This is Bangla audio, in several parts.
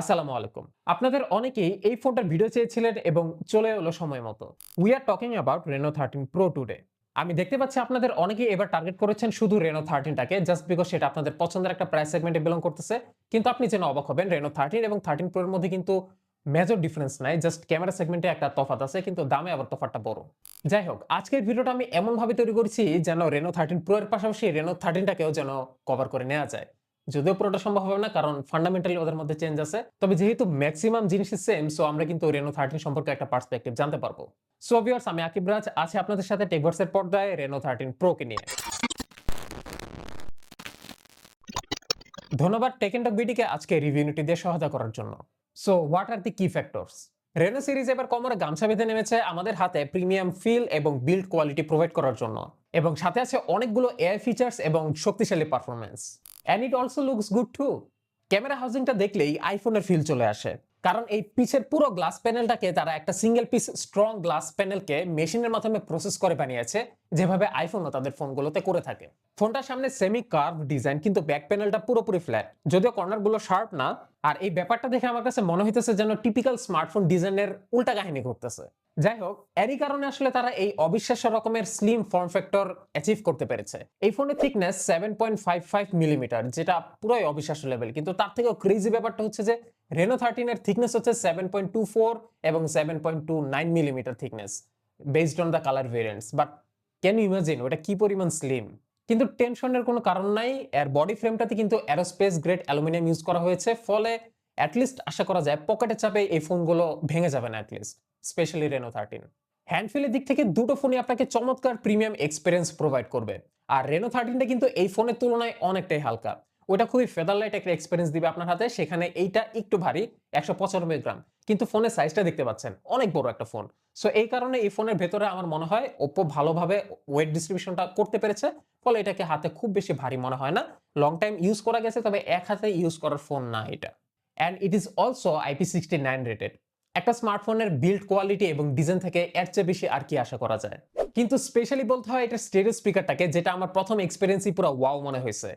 আসসালামু আলাইকুম। আপনাদের অনেকেই এই ফোনটার ভিডিও চেয়েছিলেন এবং চলে এলো সময় মতো। We are talking about Reno thirteen pro today আমি দেখতে পাচ্ছি আপনাদের অনেকেই এবার টার্গেট করেছেন শুধু রেনো থার্টিনটাকে জাস্ট বিকজ সেটা আপনাদের পছন্দের একটা প্রাইস সেগমেন্টে বিলং করতেছে। কিন্তু আপনি যেন অবাক হবেন রেনো থার্টিন এবং থার্টিন প্রোর মধ্যে কিন্তু মেজর ডিফারেন্স নাই জাস্ট ক্যামেরা সেগমেন্টে একটা তফাত আছে, কিন্তু দামে আবার তফাতটা বড়। যাই হোক, আজকের ভিডিওটা আমি এমন ভাবে তৈরি করেছি যেন রেনো থার্টিন প্রো এর পাশাপাশি রেনো থার্টিনটাকেও যেন কভার করে নেওয়া যায়। যদিও পুরোটা সম্ভব হবে না, কারণ ফান্ডামেন্টালি ওদের মধ্যে চেঞ্জ আছে। তবে যেহেতু ম্যাক্সিমাম জিনিস সেম সো আমরা কিন্তু রেনো থার্টিন সম্পর্কে একটা পার্সপেক্টিভ জানতে পারব। সো ভিউয়ার্স আমি আকিব রাজ, আছি আপনাদের সাথে টেকভার্সের পর্দায় রেনো থার্টিন প্রোকে নিয়ে। ধন্যবাদ টেক টেকেন্টক বিডিকে আজকে রিভিউনিটি দিয়ে সহায়তা করার জন্য। সো হোয়াট আর দি কি ফ্যাক্টরস রেনো সিরিজ এবার কমরে গামছা বেঁধে নেমেছে আমাদের হাতে প্রিমিয়াম ফিল এবং বিল্ড কোয়ালিটি প্রোভাইড করার জন্য। এবং সাথে আছে অনেকগুলো এআই ফিচার্স এবং শক্তিশালী performance and it also looks good to camera হাউজিংটা দেখলেই আইফোনের ফিল চলে আসে। কারণ এই পিছের পুরো গ্লাস প্যানেলটাকে তারা একটা সিঙ্গেল পিস স্ট্রং গ্লাস প্যানেলকে মেশিনের মাধ্যমে প্রসেস করে বানিয়েছে, যেভাবে আইফোনও তাদের ফোনগুলোতে করে থাকে। ফোনটার সামনে সেমি কার্ভ ডিজাইন কিন্তু ব্যাক প্যানেলটা পুরোপুরি ফ্ল্যাট যদিও কর্নারগুলো শার্প না, আর এই ব্যাপারটা দেখে আমার কাছে মনে হইতেছে যেন টিপিক্যাল স্মার্টফোন ডিজাইনের উল্টা কাহিনী ঘটতেছে। যাই হোক, এরই কারণে আসলে তারা এই অবিশ্বাস্য রকমের স্লিম ফর্ম ফ্যাক্টর অ্যাচিভ করতে পেরেছে। এই ফোনের thickness seven point five five millimeter যেটা পুরোই অবিশ্বাস্য লেভেল কিন্তু তার থেকেও ক্রেজি ব্যাপারটা হচ্ছে যে রেনো থার্টিনের থিকনেস হচ্ছে সেভেন পয়েন্ট টু ফোর এবং seven point two nine millimeter thickness based on the colour variants but can you imagine ওটা কি পরিমাণ স্লিম কিন্তু টেনশনের কোনো কারণ নাই এর বডি ফ্রেমটাতে কিন্তু অ্যারোস্পেস গ্রেড অ্যালুমিনিয়াম ইউজ করা হয়েছে, ফলে অ্যাটলিস্ট আশা করা যায় পকেটে চাপে এই ফোনগুলো ভেঙে যাবে না at least specially Reno thirteen হ্যান্ডফিলের দিক থেকে দুটো ফোনই আপনাকে চমৎকার প্রিমিয়াম এক্সপিরিয়েন্স প্রোভাইড করবে, আর রেনো থার্টিনটা কিন্তু এই ফোনের তুলনায় অনেকটাই হালকা। ওটা খুবই ফেদারলাইট একটা এক্সপিরিয়েন্স দিবে আপনার হাতে। সেখানে এইটা একটু ভারী, একশো পঁচানব্বই গ্রাম। কিন্তু ফোনের সাইজটা দেখতে পাচ্ছেন, অনেক বড় একটা ফোন সো এই কারণে এই ফোনের ভেতরে আমার মনে হয় ওপো ভালোভাবে ওয়েট ডিস্ট্রিবিউশনটা করতে পেরেছে। ফলে এটাকে হাতে খুব বেশি ভারী মনে হয় না। লং টাইম ইউজ করা গেছে, তবে এক হাতে ইউজ করার ফোন না এটা। And it is also IP sixty nine rated একটা স্মার্টফোনের বিল্ড কোয়ালিটি এবং ডিজাইন থেকে এর চেয়ে বেশি আর কি আশা করা যায়। কিন্তু স্পেশালি বলতে হয় এটা স্টেরিও স্পিকারটাকে যেটা আমার প্রথম এক্সপিরিয়েন্সই পুরো ওয়াও মনে হয়েছে।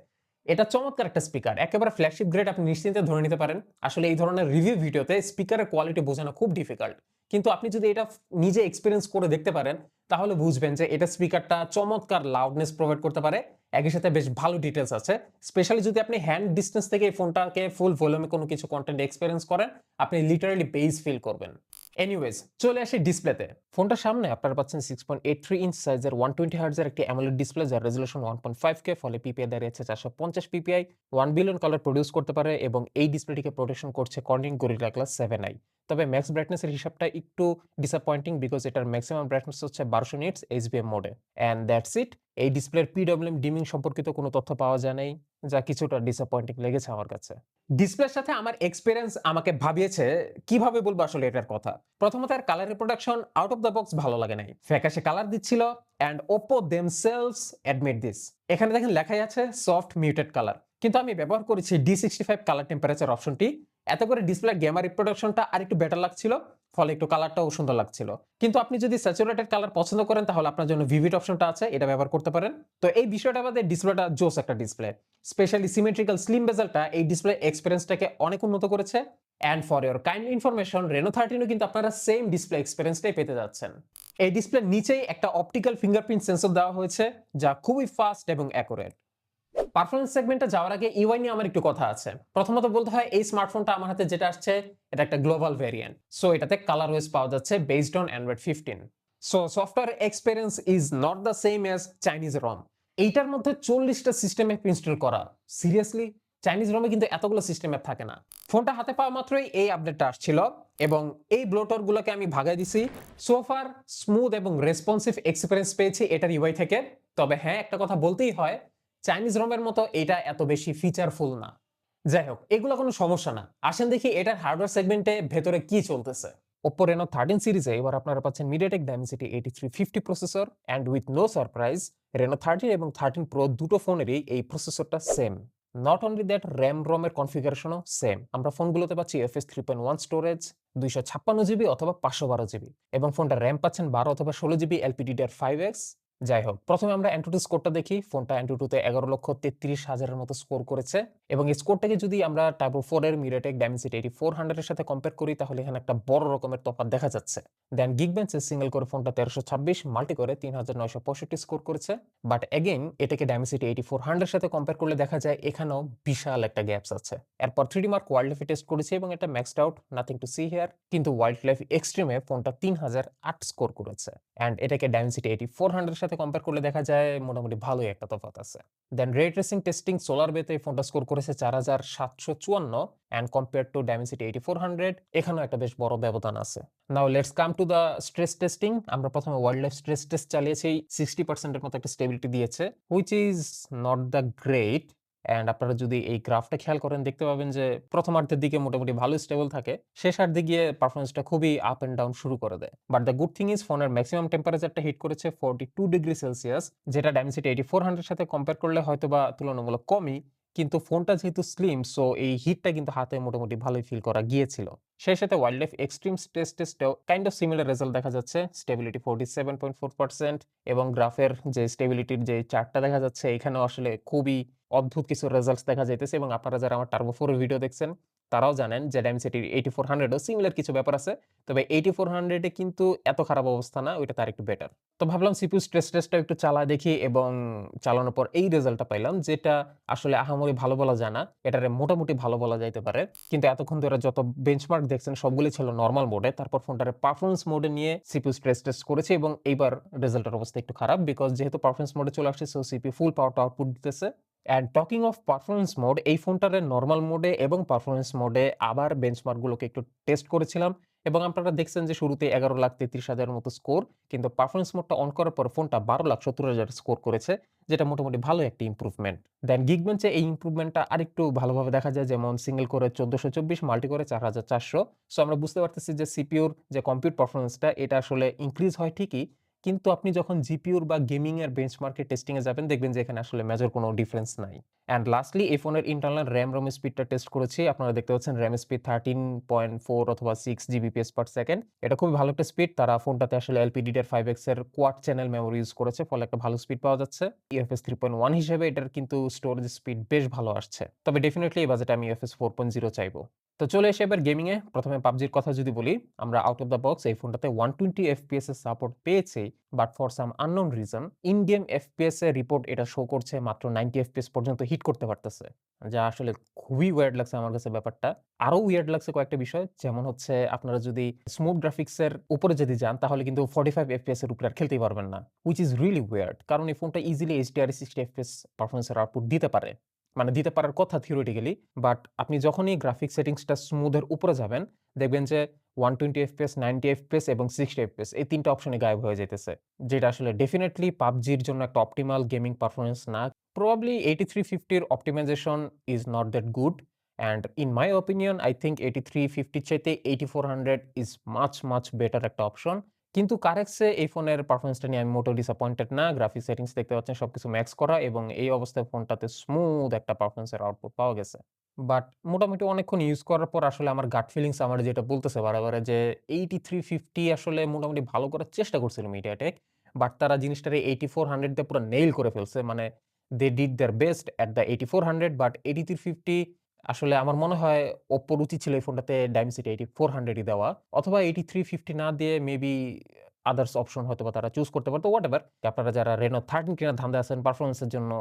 এটা চমৎকার একটা স্পিকার একেবারে ফ্ল্যাগশিপ গ্রেড আপনি নিশ্চিন্তে ধরে নিতে পারেন। আসলে এই ধরনের রিভিউ ভিডিওতে স্পিকারের কোয়ালিটি বোঝানো খুব ডিফিকাল্ট কিন্তু আপনি যদি এটা নিজে এক্সপিরিয়েন্স করে দেখতে পারেন, তাহলে বুঝবেন যে এটা স্পিকারটা চমৎকার লাউডনেস প্রোভাইড করতে পারে। একই সাথে বেশ ভালো ডিটেলস আছে। স্পেশালি যদি আপনি হ্যান্ড ডিস্টেন্স থেকে এই ফোনটাকে ফুল ভলিউমে কোনো কিছু কন্টেন্ট এক্সপিরিয়েন্স করেন, আপনি লিটারালি বেস ফিল করবেন। এনিওয়েজ চলে আসি ডিসপ্লেতে ফোনটার সামনে, আপনারা পাচ্ছেন six point eight three inch সাইজের ওয়ান টোয়েন্টি হার্জের একটি অ্যামোলেড ডিসপ্লে যার resolution one point five K ফলে পিপিআই দাঁড়িয়েছে চারশো পঞ্চাশ PPI one billion colour produce করতে পারে এবং এই ডিসপ্লেটিকে প্রোটেকশন করছে Corning Gorilla glass seven i তবে ম্যাক্স ব্রাইটনেসের হিসাবটা একটু ডিসঅ্যাপয়েন্টিং বিকজ এটার ম্যাক্সিমাম ব্রাইটনেস হচ্ছে বারোশো নিটস এইচবিএম মোডে অ্যান্ড দ্যাটস ইট এই ডিসপ্লের পিডব্লিউএম ডিমিং সম্পর্কিত কোনো তথ্য পাওয়া যায় নাই। যা কিছুটা ডিসঅ্যাপয়েন্টিং লেগেছে আমার কাছে। ডিসপ্লের সাথে আমার এক্সপিরিয়েন্স আমাকে ভাবিয়েছে, কীভাবে বলব আসলে এটার কথা? প্রথমত আর colour reproduction out of the box ভালো লাগে নাই। ফ্যাকাশে কালার দিচ্ছিল and Oppo themselves admit this এখানে দেখেন লেখাই আছে সফট মিউটেড কালার কিন্তু আমি ব্যবহার করেছি D sixty five colour temperature অপশনটি এত করে ডিসপ্লে গেমার রিপ্রোডাকশনটা আর একটু বেটার লাগছিল। ফলে একটু কালারটাও সুন্দর লাগছিল। কিন্তু আপনি যদি স্যাচুরেটেড কালার পছন্দ করেন, তাহলে আপনার জন্য ভিভিড অপশনটা আছে, এটা ব্যবহার করতে পারেন। তো এই বিষয়টা আমাদের ডিসপ্লেটা জোস একটা ডিসপ্লে স্পেশালি সিমেট্রিক্যাল স্লিম বেজালটা এই ডিসপ্লে এক্সপিরিয়েন্সটাকে অনেক উন্নত করেছে। And for your kind information Reno থার্টিনও কিন্তু আপনারা সেম ডিসপ্লে এক্সপিরিয়েন্সটাই পেতে যাচ্ছেন। এই ডিসপ্লের নিচেই একটা অপটিক্যাল ফিঙ্গারপ্রিন্ট সেন্সর দেওয়া হয়েছে, যা খুবই ফাস্ট এবং অ্যাকুরেট পারফরমেন্স সেগমেন্টে যাওয়ার আগে ইউআই নিয়ে আমার একটু কথা আছে। প্রথমত বলতে হয়, এই স্মার্টফোনটা আমার হাতে যেটা আসছে, এটা একটা গ্লোবাল ভেরিয়েন্ট সো এটাতে কালার ওয়েস পাওয়া যাচ্ছে based on Android fifteen so software experience is not the same as Chinese ROM এইটার মধ্যে চল্লিশটা সিস্টেম অ্যাপ ইনস্টল করা। সিরিয়াসলি চাইনিজ রমে কিন্তু এতগুলো সিস্টেম অ্যাপ থাকে না। ফোনটা হাতে পাওয়া মাত্রই এই আপডেটটা আসছিল এবং এই ব্লোটর গুলোকে আমি ভাগাই দিছি। সোফার স্মুথ এবং রেসপন্সিভ এক্সপিরিয়েন্স পেয়েছি এটার ইউআই থেকে। তবে হ্যাঁ একটা কথা বলতেই হয় চাইনিজ রমের মতো এটা এত বেশি ফিচারফুল না। যাই হোক, এগুলো কোনো সমস্যা না। আসেন দেখি এটার হার্ডওয়্যার সেগমেন্টে ভেতরে কি চলতেছে। ওপো রেনো থার্টিন সিরিজে এবার আপনারা পাচ্ছেন MediaTek Dimensity eighty three fifty processor and with no surprise Reno thirteen এবং থার্টিন প্রো দুটো ফোনেরই এই প্রসেসরটা same not only that RAM রমের কনফিগারেশনও সেম আমরা ফোনগুলোতে পাচ্ছি FS three point one storage দুইশো ছাপ্পান্ন জিবি অথবা পাঁচশো বারো জিবি এবং ফোনটা র্যাম পাচ্ছেন বারো অথবা ষোলো জিবি এলপিডিডিআর ফাইভ এক্স যাই হোক, প্রথমে আমরা Antutu স্কোরটা দেখি। ফোনটা Antutu তে ১১,৩৩,০০০ এর মতো স্কোর করেছে এবং এই স্কোরটাকে যদি আমরা Turbo 4 এর MediaTek Dimensity 8400 এর সাথে কম্পেয়ার করি তাহলে এখানে একটা বড় রকমের তফাৎ দেখা যাচ্ছে। দেন Geekbench এর সিঙ্গেল করে ফোনটা ১৩২৬, মাল্টি কোরে ৩৯৬৫ স্কোর করেছে। বাট এগেইন এটাকে Dimensity 8400 এর সাথে কম্পেয়ার করলে দেখা যায় এখানেও বিশাল একটা গ্যাপস আছে। এরপর 3D Mark Wildlife এ টেস্ট করেছে এবং এটা maxed out, nothing to see here কিন্তু ওয়াইল্ড লাইফ এক্সট্রিমে ফোনটা ৩০০৮ স্কোর করেছে। অ্যান্ড এটাকে Dimensity 8400 এর সাথে কম্পেয়ার করলে দেখা যায় মোটামুটি ভালোই একটা তফাত আছে। দেন রে ট্রেসিং টেস্টিং সোলার বেতে ফোনটা স্কোর করেছে ৪৭৫৪ and compare to Dimensity eighty four hundred এখানেও একটা বেশ বড় ব্যবধান আছে। Now let's come to the stress testing. আমরা প্রথমে ওয়াইল্ড লাইফ স্ট্রেস টেস্ট চালিয়েছি 60% এর মতো একটা স্টেবিলিটি দিয়েছে। Which is not the great and আপনারা যদি এই গ্রাফটা খেয়াল করেন, দেখতে পাবেন যে প্রথমার্ধের দিকে মোটামুটি ভালো স্টেবল থাকে। শেষার্ধে গিয়ে পারফরমেন্সটা খুবই আপ অ্যান্ড ডাউন শুরু করে দেয়। But the good thing is ফোনের ম্যাক্সিমাম টেম্পারেচারটা হিট করেছে 42 ডিগ্রি সেলসিয়াস যেটা Dimensity 8400 এর সাথে কম্পেয়ার করলে হয়তো বা তুলনামূলক কমই। কিন্তু ফোনটা যেহেতু স্লিম সো এই হিটটা কিন্তু হাতে মোটামুটি ভালোই ফিল করা গিয়েছিল। সেই সাথে Wildlife Extreme স্ট্রেস টেস্টেও কাইন্ড অফ সিমিলার রেজাল্ট দেখা যাচ্ছে। স্টেবিলিটি 47.4% এবং গ্রাফের যে স্টেবিলিটির যে চার্টটা দেখা যাচ্ছে, এখানেও আসলে খুবই অদ্ভুত কিছু রেজাল্টস দেখা যাইতেছে এবং আপনারা যারা আমার 4 এর ভিডিও দেখছেন তারাও জানেন যে Dimensity 8400 ও সিমিলার কিছু ব্যাপার আছে। তবে 8400 এ কিন্তু এত খারাপ অবস্থা না, ওইটাতে আরেকটু বেটার। তো ভাবলাম CPU স্ট্রেস টেস্টটাও একটু চালায় দেখি এবং চালানোর পর এই রেজাল্টটা পাইলাম যেটা আসলে আহামরি ভালো বলা যায় না। এটারে মোটামুটি ভালো বলা যাইতে পারে। কিন্তু এতক্ষণ ধরে যত বেঞ্চমার্ক দেখছেন সবগুলি ছিল নর্মাল মোডে। তারপর ফোনটারে পারফরমেন্স মোডে নিয়ে CPU স্ট্রেস টেস্ট করেছে এবং এইবার রেজাল্টের অবস্থা একটু খারাপ বিকজ যেহেতু পারফরম্যান্স মোডে চলে আসছে সো CPU ফুল পাওয়ারটা আউটপুট দিতেছে। And talking of performance mode এই ফোনটার নর্মাল মোডে এবং পারফরম্যান্স মোডে আবার বেঞ্চমার্কগুলোকে একটু টেস্ট করেছিলাম এবং আপনারা দেখছেন যে শুরুতে ১১,৩৩,০০০ এর মতো স্কোর কিন্তু পারফরমেন্স মোডটা অন করার পর ফোনটা ১২,৭০,০০০ স্কোর করেছে যেটা মোটামুটি ভালো একটি ইমপ্রুভমেন্ট। দেন Geekbench এ এই ইমপ্রুভমেন্টটা আরেকটু ভালোভাবে দেখা যায় যেমন সিঙ্গেল কোরে ১৪২৪, মাল্টি করে চার হাজার চারশো সো আমরা বুঝতে পারতেছি যে সিপিইউর যে কম্পিউট পারফরমেন্সটা এটা আসলে ইনক্রিজ হয় ঠিকই। কিন্তু আপনি যখন জিপিইউর বা গেমিং এর বেঞ্চমার্কে টেস্টিং এ যাবেন, দেখবেন যে এখানে আসলে মেজর কোনো ডিফারেন্স নাই। অ্যান্ড লাস্টলি এই ফোনের ইন্টারনাল RAM, ROM স্পিডটা টেস্ট করেছি। আপনারা দেখতে পাচ্ছেন র্যাম স্পিড 13.4 অথবা 6 জিবিপিএস পার সেকেন্ড। এটা খুবই ভালো একটা স্পিড। তারা ফোনটাতে আসলে LPDDR5X এর কোয়াড চ্যানেল মেমোরি ইউজ করেছে। ফলে একটা ভালো স্পিড পাওয়া যাচ্ছে। ইউএফএস থ্রি পয়েন্ট ওয়ান হিসেবে এটার কিন্তু স্টোরেজ স্পিড বেশ ভালো আসছে। তবে ডেফিনিটলি এই বাজেটে আমি UFS 4.0 চাইব। তো চলে এসে এবার গেমিং এ। প্রথমে পাবজির কথা যদি বলি, আমরা আউট অফ দ্য বক্স এই ফোনটাতে 120 FPS এর সাপোর্ট পেয়েছি। But for some unknown reason in game FPS এর রিপোর্ট এটা শো করছে মাত্র 90 FPS পর্যন্ত হিট করতে পারতেছে। যা আসলে খুবই ওয়ার্ড লাগছে আমার কাছে ব্যাপারটা। আরও উইয়ার্ড লাগছে কয়েকটা বিষয়। যেমন হচ্ছে আপনারা যদি স্মুথ গ্রাফিক্স এর উপরে যদি যান তাহলে কিন্তু 45 FPS এর উপরে আর খেলতেই পারবেন না। হুইচ ইজ রিয়ালি ওয়ার্ড কারণ এই ফোনটা ইজিলি 60 FPS পারফরম্যান্স এর আউটপুট দিতে পারে। মানে দিতে পারার কথা থিওরিটিক্যালি। বাট আপনি যখনই গ্রাফিক সেটিংসটা স্মুথ এর উপরে যাবেন দেখবেন যে ওয়ান টোয়েন্টি 120 FPS, 90 FPS এবং 60 FPS এই ৩ টা অপশনই গায়েব হয়ে যেতেছে যেটা আসলে ডেফিনেটলি পাবজির জন্য একটা অপটিমাল গেমিং পারফরম্যান্স না। Probably eighty three ফিফটির optimization is not that good. And in my opinion I think 8350 র চাইতে 8400 ইজ মাচ, মাচ বেটার একটা অপশন। কিন্তু কারেক্সে এই ফোনের পারফরমেন্সটা নিয়ে আমি মোটেও ডিসঅ্যাপয়েন্টেড না। গ্রাফিক সেটিংস দেখতে পাচ্ছেন সব কিছু ম্যাক্স করা এবং এই অবস্থায় ফোনটাতে স্মুথ একটা পারফরম্যান্স এর আউটপুট পাওয়া গেছে। বাট মোটামুটি অনেকক্ষণ ইউজ করার পর আসলে আমার গাট ফিলিংস আমার যেটা বলতেছে বারে, যে 8350 আসলে মোটামুটি ভালো করার চেষ্টা করছিল MediaTek। বাট তারা জিনিসটারে 8400 দিয়ে পুরো নেইল করে ফেলছে। মানে they did their best at the 8400 but 8350 আসলে আমার মনে হয় Oppo র উচিত ছিল এই ফোনটাতে ডাইমসিটি এইটি ফোর হান্ড্রেডই দেওয়া। অথবা 8350 না দিয়ে মেবি আদার্স অপশন হয়তো বা তারা চুজ করতে পারত। হোয়াটএভার। আপনারা যারা Reno 13 কেনার ধান্দায় আছেন পারফরমেন্সের জন্য,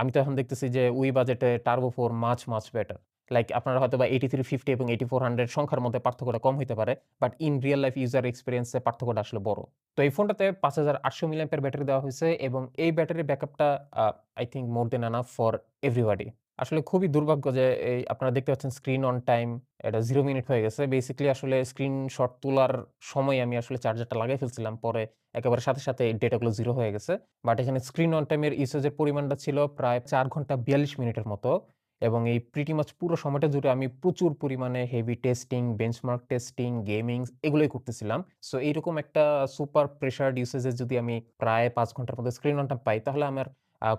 আমি তো এখন দেখতেছি যে উই বাজেটে Turbo 4 much, much better. Like আপনারা হয়তো বা এইটি থ্রি ফিফটি এবং 8400 সংখ্যার মধ্যে পার্থক্যটা কম হতে পারে। But in real life user এক্সপিরিয়েন্সে পার্থক্যটা আসলে বড়। তো এই ফোনটাতে 5800 মিলিঅ্যাম্পিয়ার ব্যাটারি দেওয়া হয়েছে এবং এই ব্যাটারির ব্যাকআপটা I think more than enough for everybody. আসলে খুবই দুর্ভাগ্য যে এই আপনারা দেখতে পাচ্ছেন স্ক্রিন অন টাইম এটা জিরো মিনিট হয়ে গেছে। বেসিক্যালি আসলে স্ক্রিনশট তোলার সময় আমি আসলে চার্জারটা লাগাই ফেলছিলাম। পরে একেবারে সাথে, সাথে এই ডেটাগুলো জিরো হয়ে গেছে। বাট এখানে স্ক্রিন অন টাইমের ইউসেজের পরিমাণটা ছিল প্রায় চার ঘণ্টা ৪২ মিনিটের মতো। এবং এই প্রিটি মাছ পুরো সময়টা জুড়ে আমি প্রচুর পরিমাণে heavy testing, benchmark testing, gaming এগুলোই করতেছিলাম। সো এইরকম একটা সুপার প্রেশারড ইউসেজ এ যদি আমি প্রায় পাঁচ ঘণ্টার মধ্যে স্ক্রিন অন টাইম পাই তাহলে আমার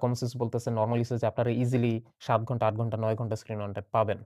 কমন সেন্স বলতেছে নরমাল ইউসেজ আপনারা ইজিলি ৭ ঘণ্টা, ৮ ঘণ্টা, ৯ ঘণ্টা স্ক্রিন অন টাইম পাবেন।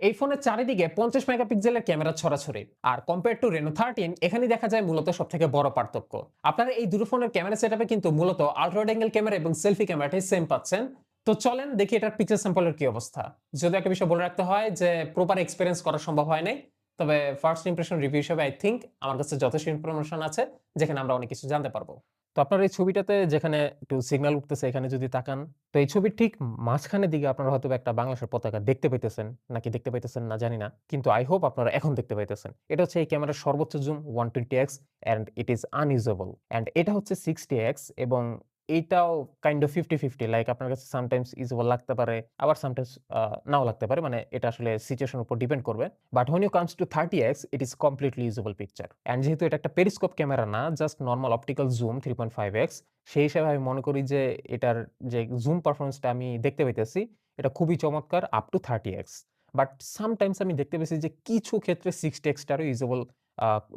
এই ফোনের চারিদিকে পঞ্চাশ মেগাপিক্সেলের ক্যামেরা ছড়াছড়ি। আর কম্পেয়ার টু রেনো থার্টিন এখানে দেখা যায় মূলত সব থেকে বড় পার্থক্য। আপনারা এই দুটো ফোনের ক্যামেরা সেটআপে কিন্তু মূলত আলট্রাওয়াইড অ্যাঙ্গেল ক্যামেরা এবং সেলফি ক্যামেরাটাই সেম পাচ্ছেন। তো চলেন দেখি এটার পিকচার স্যাম্পলের কি অবস্থা। যদি একটা বিষয় বলে রাখতে হয় যে প্রপার এক্সপিরিয়েন্স করা সম্ভব হয় নাই তবে ফার্স্ট ইমপ্রেশন রিভিউ হিসেবে আই থিঙ্ক আমার কাছে যথেষ্ট ইনফরমেশন আছে যেখানে আমরা অনেক কিছু জানতে পারব। তো আপনার এই ছবিটাতে যেখানে একটু সিগন্যাল উঠতেছে, এখানে যদি তাকান, তো এই ছবির ঠিক মাঝখানের দিকে আপনারা হয়তো একটা বাংলাদেশের পতাকা দেখতে পাইতেছেন, নাকি দেখতে পাইতেছেন না জানি না, কিন্তু আই হোপ আপনারা এখন দেখতে পাইতেছেন। এটা হচ্ছে এই ক্যামেরার সর্বোচ্চ zoom one twenty x and it is unusable and এটা হচ্ছে সিক্সটি এক্স এবং এইটাও kind of fifty fifty like আপনার কাছে সামটাইমস ইউজেবল লাগতে পারে, আবার সামটাইমস নাও লাগতে পারে মানে এটা আসলে সিচুয়েশন উপর ডিপেন্ড করবে। But when you comes to thirty x it is completely usable picture and যেহেতু এটা একটা পেরিস্কোপ ক্যামেরা না just normal optical zoom three point five x সেই হিসাবে আমি মনে করি যে এটার যে জুম পারফরমেন্সটা আমি দেখতে পাইতেছি, এটা খুবই চমৎকার up to thirty x but sometimes আমি দেখতে পেয়েছি যে কিছু ক্ষেত্রে সিক্সটি এক্সটারও ইউজেবল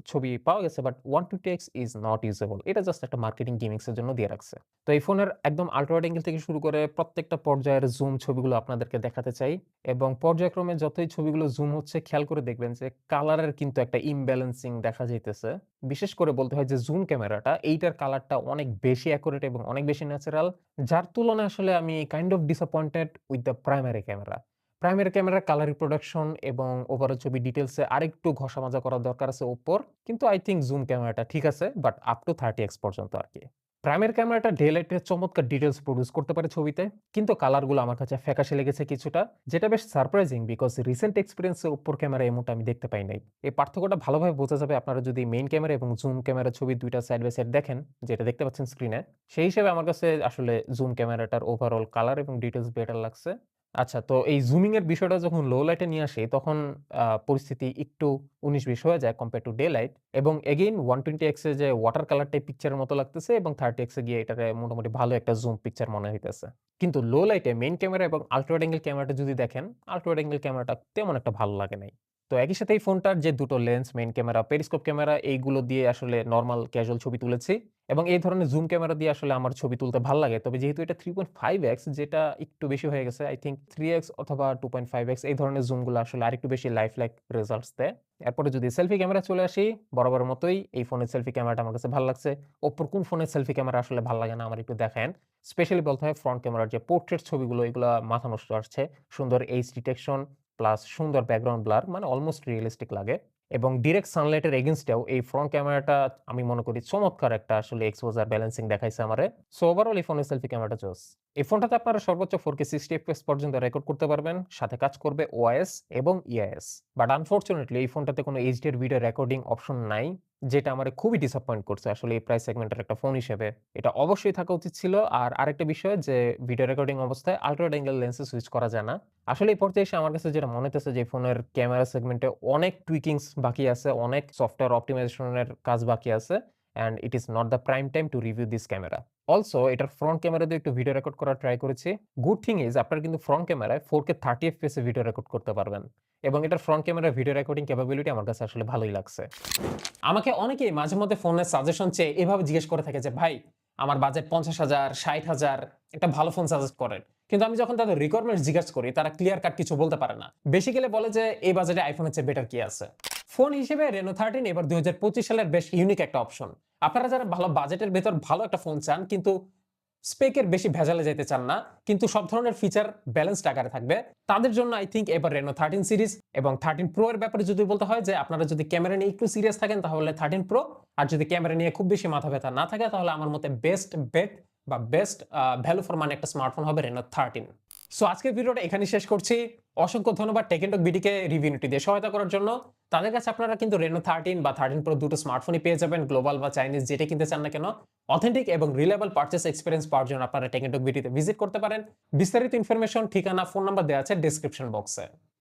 ছবি পাওয়া গেছে but one twenty X is not usable এটা জাস্ট একটা মার্কেটিং গেমিংসের জন্য দিয়ে রাখছে। তো এই ফোনের একদম আল্ট্রাওয়াইড অ্যাঙ্গেল থেকে শুরু করে প্রত্যেকটা পর্যায়ের জুম ছবিগুলো আপনাদেরকে দেখাতে চাই এবং পর্যায়ক্রমে যতই ছবিগুলো জুম হচ্ছে, খেয়াল করে দেখবেন যে কালারের কিন্তু একটা ইমব্যালেন্সিং দেখা যাইতেছে। বিশেষ করে বলতে হয় যে জুম ক্যামেরাটা, এইটার কালারটা অনেক বেশি অ্যাকুরেট এবং অনেক বেশি ন্যাচারাল যার তুলনায় আসলে আমি kind of disappointed with the primary camera primary ক্যামেরার কালার রিপ্রোডাকশন এবং ওভারঅল ছবি ডিটেলসে আরেকটু ঘষা মাজা করার দরকার আছে ওপর। কিন্তু আই থিঙ্ক জুম ক্যামেরাটা ঠিক আছে but up to thirty x পর্যন্ত আর কি। প্রাইমারি ক্যামেরাটা ডে লাইটের চমৎকার ডিটেলস প্রডিউস করতে পারে ছবিতে, কিন্তু কালারগুলো আমার কাছে ফ্যাকাশে লেগেছে কিছুটা, যেটা বেশ সারপ্রাইজিং বিকজ রিসেন্ট এক্সপিরিয়েন্সে উপর ক্যামেরা এমনটা আমি দেখতে পাই নাই। এই পার্থক্যটা ভালোভাবে বোঝা যাবে আপনারা যদি মেইন ক্যামেরা এবং জুম ক্যামেরা ছবি দুইটা সাইড বাই সাইড দেখেন, যেটা দেখতে পাচ্ছেন স্ক্রিনে সেই হিসেবে আমার কাছে আসলে জুম ক্যামেরাটার ওভারঅল কালার এবং ডিটেলস বেটার লাগছে। আচ্ছা তো এই জুমিং এর বিষয়টা যখন লো লাইটে নিয়ে আসি তখন পরিস্থিতি একটু উনিশ বিশ হয়ে যায় কম্পেয়ার টু ডে লাইট এবং এগেইন 120 এক্স এ যে ওয়াটার কালারটাই পিকচারের মতো লাগতেছে এবং 30 এক্স এ গিয়ে এটাকে মোটামুটি ভালো একটা জুম পিকচার মনে হইতেছে। কিন্তু লো লাইটে মেইন ক্যামেরা এবং আল্ট্রা অ্যাঙ্গেল ক্যামেরাটা যদি দেখেন, আল্ট্রা অ্যাঙ্গেল ক্যামেরাটা তেমন একটা ভালো লাগে নাই। তো একই সাথে এই ফোনটার যে দুটো lens, main camera, periscope camera এইগুলো দিয়ে আসলে নরমাল ক্যাজুয়াল ছবি তুলেছি এবং এই ধরনের জুম ক্যামেরা দিয়ে আসলে আমার ছবি তুলতে ভালো লাগে। তবে যেহেতু এটা 3.5x যেটা একটু বেশি হয়ে গেছে আই থিংক 3x অথবা 2.5x এই ধরনের জুমগুলো আসলে আরেকটু বেশি লাইফ লাইক রেজাল্টস দেয়। এরপরে যদি সেলফি ক্যামেরা চলে আসি, বরাবর মতোই এই ফোনের সেলফি ক্যামেরাটা আমার কাছে ভালো লাগছে। ওপর কোন ফোনের সেলফি ক্যামেরা আসলে ভালো লাগে না আমার একটু দেখেন স্পেশালি বলতে হয় ফ্রন্ট ক্যামেরার যে পোর্ট্রেট ছবিগুলো এগুলো মাথা নষ্ট আসছে। সুন্দর এইচ ডিটেকশন প্লাস সুন্দর ব্যাকগ্রাউন্ড ব্লার মানে অলমোস্ট রিয়েলিস্টিক লাগে এবং ডিরেক্ট সানলাইটের এগেনস্টেও এই ফ্রন্ট ক্যামেরাটা আমি মনে করি চমৎকার একটা আসলে এক্সপোজার ব্যালেন্সিং দেখাইছে আমার সো ওভারঅল এই ফোনের সেলফি ক্যামেরাটা জোস। এই ফোনটাতে আপনারা সর্বোচ্চ ফোর 4K 60 এফপিএস পর্যন্ত রেকর্ড করতে পারবেন। সাথে কাজ করবে ওআইএস এবং ইআইএস। বাট আনফর্চুনেটলি এই ফোনটাতে কোনো এইচডিআর ভিডিও রেকর্ডিং অপশন নাই। যেটা আমার খুবই ডিসঅ্যাপয়েন্ট করছে আসলে এই প্রাইস সেগমেন্টের একটা ফোন হিসেবে। এটা অবশ্যই থাকা উচিত ছিল। আর আরেকটা বিষয় যে ভিডিও রেকর্ডিং অবস্থায় আল্ট্রা অ্যাঙ্গেল লেন্সে সুইচ করা যায় না। আসলে এই পর্যায়ে এসে আমার কাছে যেটা মনে হইতেছে যে ফোনের ক্যামেরা সেগমেন্টে অনেক টুইকিংস বাকি আছে, অনেক সফটওয়্যার অপটিমাইজেশন এর কাজ বাকি আছে and it is not the prime time to review this camera. Also এটার ফ্রন্ট ক্যামেরা দিয়ে একটু ভিডিও রেকর্ড করার ট্রাই করেছি। গুড থিং ইজ আপনার কিন্তু ফ্রন্ট ক্যামেরায় 4K 30 এফপিএস এ ভিডিও রেকর্ড করতে পারবেন এবং এটার ফ্রন্ট ক্যামেরার ভিডিও রেকর্ডিং ক্যাপাবিলিটি আমার কাছে আসলে ভালোই লাগছে। আমাকে অনেকেই মাঝে মধ্যে ফোনের সাজেশন চেয়ে এভাবে জিজ্ঞেস করে থাকে যে ভাই আমার বাজেট ৫০,০০০, ৬০,০০০ একটা ভালো ফোন সাজেস্ট করেন। কিন্তু আমি যখন তাদের রিকোয়ারমেন্টস জিজ্ঞাসা করি তারা ক্লিয়ার কাট কিছু বলতে পারে না। বেসিক্যালি বলে যে এই বাজেটে আইফোনের চেয়ে বেটার কি আছে? ফোন হিসেবে রেনো থার্টিন এবার ২০২৫ সালের বেশ ইউনিক একটা অপশন। আপনারা যারা ভালো বাজেটের ভেতর ভালো একটা ফোন চান কিন্তু স্পেকের বেশি ভেজালে যেতে চান না, কিন্তু সব ধরনের ফিচার ব্যালেন্সড আকারে থাকবে। তাদের জন্য আই থিংক এবার Reno 13 সিরিজ এবং 13 Pro এর ব্যাপারে যদি বলতে হয় যে আপনারা যদি ক্যামেরা নিয়ে একটু সিরিয়াস থাকেন, তাহলে থার্টিন প্রো আর যদি ক্যামেরা নিয়ে খুব বেশি মাথা ব্যথা না থাকে, তাহলে আমার মতে বেস্ট বেট বা বেস্ট ভ্যালু ফর মানে একটা স্মার্টফোন হবে রেনো থার্টিন সো আজকের ভিডিওটা এখানে শেষ করছি। অসংখ্য ধন্যবাদ টেকেন্টক বিডিকে রিভিউনিটি দিয়ে সহায়তা করার জন্য। তাদের কাছে আপনারা কিন্তু রেনো থার্টিন বা থার্টিন প্রো দুটো স্মার্টফোনই পেয়ে যাবেন গ্লোবাল বা চাইনিজ যেটা কিনতে চান না কেন অথেন্টিক এবং রিলেবল পার্চেস এক্সপিরিয়েন্স পাওয়ার জন্য আপনারা টেকেন্টক ভিডিওতে ভিজিট করতে পারেন। বিস্তারিত ইনফরমেশন ঠিকানা ফোন নাম্বার দেওয়া আছে ডিসক্রিপশন বক্সে